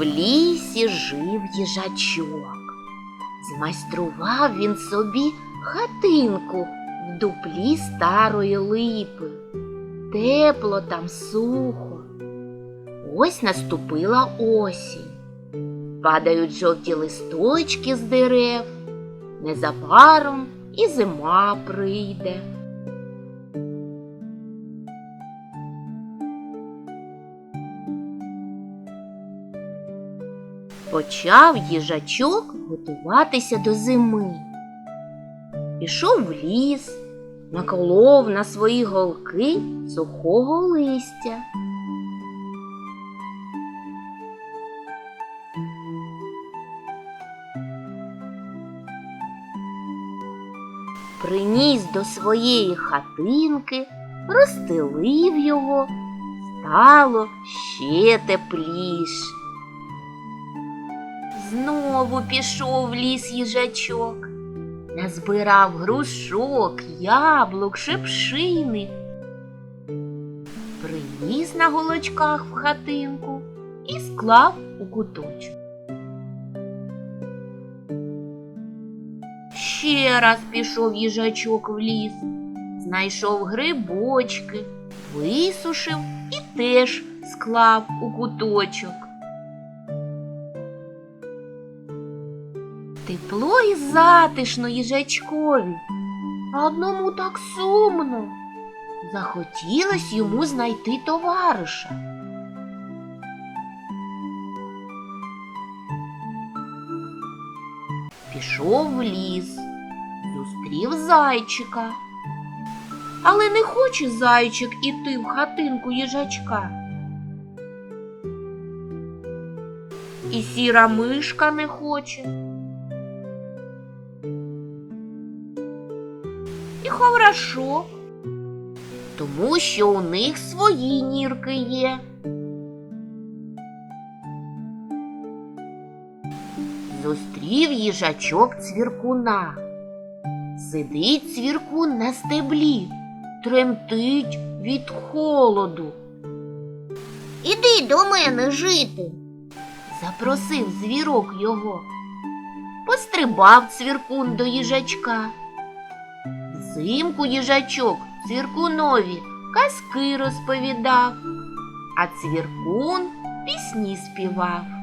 В лісі жив їжачок. Змайстрував він собі хатинку в дуплі старої липи. Тепло там сухо. Ось наступила осінь. Падають жовті листочки з дерев. Незабаром і зима прийде. Почав їжачок готуватися до зими. Пішов в ліс, наколов на свої голки сухого листя. Приніс до своєї хатинки, розстелив його, стало ще тепліше. Знову пішов в ліс їжачок, назбирав грушок, яблук, шипшини. Приніс на голочках в хатинку і склав у куточок. Ще раз пішов їжачок в ліс, знайшов грибочки, висушив і теж склав у куточок. Тепло і затишно їжачкові, а одному так сумно. Захотілось йому знайти товариша. Пішов в ліс, зустрів зайчика. Але не хоче зайчик іти в хатинку їжачка. І сіра мишка не хоче. І ховрашок, тому що у них свої нірки є. Зустрів їжачок цвіркуна. Сидить цвіркун на стеблі, тремтить від холоду. Іди до мене жити, запросив звірок його. Пострибав цвіркун до їжачка. Взимку їжачок цвіркунові казки розповідав, а цвіркун пісні співав.